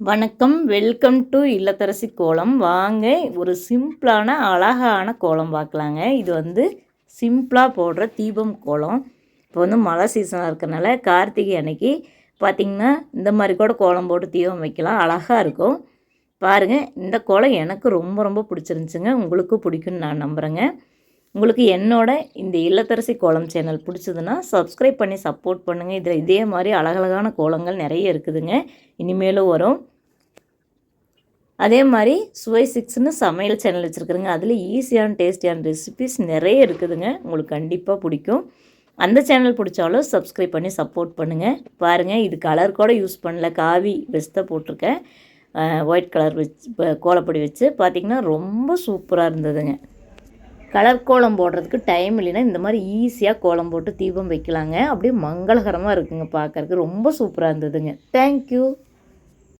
வணக்கம் welcome to இல்லத்தரசி கோலம். வாங்க ஒரு சிம்பிளான அழகான கோலம் பார்க்கலாங்க. இது வந்து சிம்பிளாக போடுற தீபம் கோலம். இப்போ வந்து மழை சீசனாக இருக்கிறனால கார்த்திகை அன்னைக்கு பார்த்திங்கன்னா இந்த மாதிரி கூட கோலம் போட்டு தீபம் வைக்கலாம். அழகாக இருக்கும். பாருங்கள் இந்த கோலம் எனக்கு ரொம்ப ரொம்ப பிடிச்சிருந்துச்சுங்க. உங்களுக்கும் பிடிக்குன்னு நான் நம்புகிறேங்க உங்களுக்கு என்னோட இந்த இல்லத்தரசி கோலம் சேனல் பிடிச்சதுன்னா சப்ஸ்கிரைப் பண்ணி சப்போர்ட் பண்ணுங்கள் இதில் இதே மாதிரி அழகழகான கோலங்கள் நிறைய இருக்குதுங்க. இனிமேலும் வரும். அதே மாதிரி சுவை சிக்ஸ்னு சமையல் சேனல் வச்சுருக்குறேங்க. அதில் ஈஸியான டேஸ்டியான ரெசிபிஸ் நிறைய இருக்குதுங்க. உங்களுக்கு கண்டிப்பாக பிடிக்கும். அந்த சேனல் பிடிச்சாலும் சப்ஸ்கிரைப் பண்ணி சப்போர்ட் பண்ணுங்கள் பாருங்கள் இது கலர் கூட யூஸ் பண்ணல. காவி வெஸ்ட்டாக போட்டிருக்கேன். ஒயிட் கலர் வச்சு கோலப்பொடி வச்சு. பார்த்திங்கன்னா ரொம்ப சூப்பராக இருந்ததுங்க. கலர் கோலம் போடுறதுக்கு டைம் இல்லைன்னா இந்த மாதிரி ஈஸியாக கோலம் போட்டு தீபம் வைக்கலாங்க. அப்படியே மங்களகரமாக இருக்குங்க பார்க்குறக்கு ரொம்ப சூப்பராக இருந்ததுங்க. தேங்க்யூ